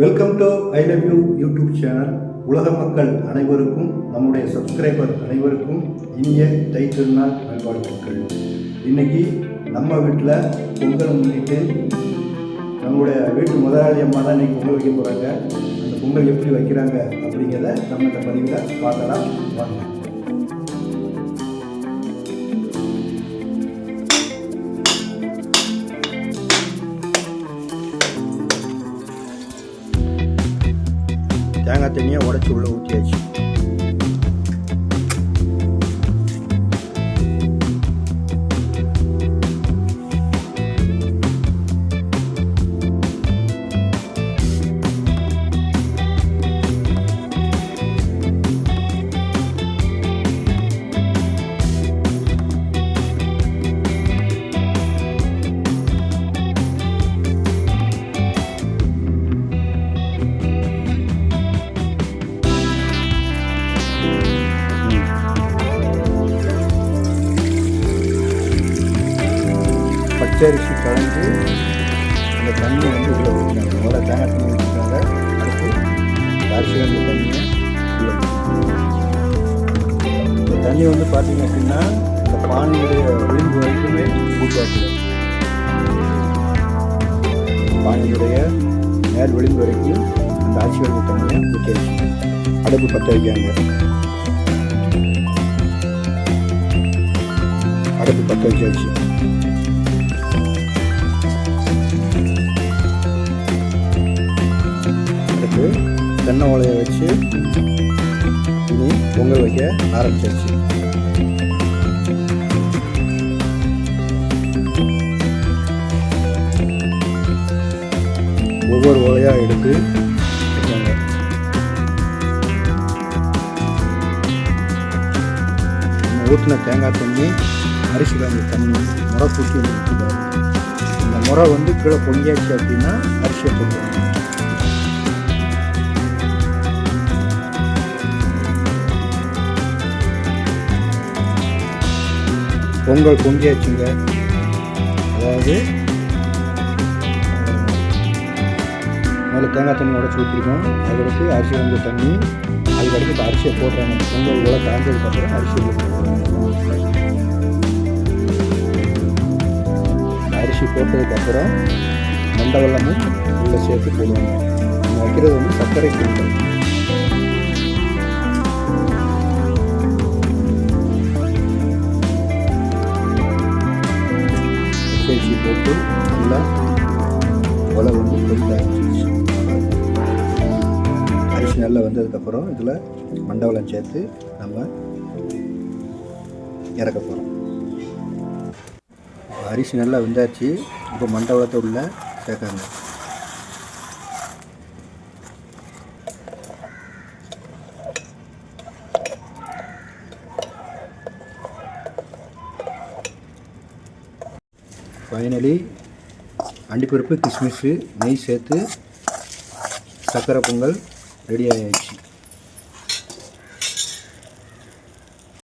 Welcome to I love you YouTube channel உலக மக்கள் அனைவருக்கும் நம்முடைய சப்ஸ்கிரைபர் அனைவருக்கும் இனிய தை திருநாள் நல்வாழ்த்துக்கள். இன்னைக்கு நம்ம வீட்டில் பொங்கல் முன்னிட்டு நம்மளுடைய வீட்டு முதலாளி அம்மா தான் இன்றைக்கி பொங்கல் வைக்க போகிறாங்க அந்த பொங்கல் எப்படி வைக்கிறாங்க அப்படிங்கிறத நம்ம இந்த பதிவில் பார்க்கலாம். வாங்க. தேங்காய் தண்ணியை உடச்சி உள்ளே ஊற்றியாச்சு பச்சரிசி கலந்து அந்த தண்ணி வந்து உள்ளே ஊற்றினாங்க முதல்ல தேங்காய் தண்ணி ஊற்றிட்டாங்க அடுத்து அரிசி வந்து தண்ணியை உள்ளே இந்த தண்ணி வந்து பார்த்திங்க அப்படின்னா இந்த பானையுடைய விளிம்பு வரைக்குமே ஊற்றுவாங்க பானையுடைய நேர் விளிம்பு வரைக்கும் அந்த அரிசி வந்து தண்ணியை ஊற்றி அடுப்பு பற்ற வைக்காங்க அடுப்பு பற்ற வச்சாச்சு. தென்னை ஓலையை வச்சு இனி பொங்கல் வைக்க ஆரம்பிச்சிருச்சு. ஒவ்வொரு ஓலையாக எடுத்து ஊற்றின தேங்காய் தண்ணி அரிசி காய்ஞ்ச தண்ணி முறை தூக்கி இந்த முறை வந்து கீழே பொங்கியாச்சு அப்படின்னா அரிசியை போடுவாங்க பொங்கல் பொங்கியாச்சுங்க. அதாவது முதல்ல தேங்காய் தண்ணி உடச்சி ஊற்றிருக்கோம் அதுக்கடுத்து அரிசி வந்த தண்ணி அதுக்கடுத்து இப்போ அரிசியை போடுறாங்க பொங்கல் இவ்வளோ காய்ஞ்சதுக்கப்புறம் அரிசி அரிசி போட்டதுக்கப்புறம் மண்டை வெள்ளமும் உள்ள சேர்த்து போடுவாங்க. வைக்கிறது வந்து சர்க்கரை பொங்கல் பச்சரிசி போட்டு நல்லா ஒலை வந்து அரிசி நல்லா வந்ததுக்கப்புறம் இதில் மண்டவளம் சேர்த்து நம்ம இறக்க போகிறோம். அரிசி நல்லா வெந்தாச்சு. இப்போ மண்டவளத்தை உள்ள சேர்க்காங்க ஃபைனலி அண்டிப்பருப்பு கிஸ்மிஸ்ஸு நெய் சேர்த்து சக்கரை பொங்கல் ரெடி ஆகிடுச்சு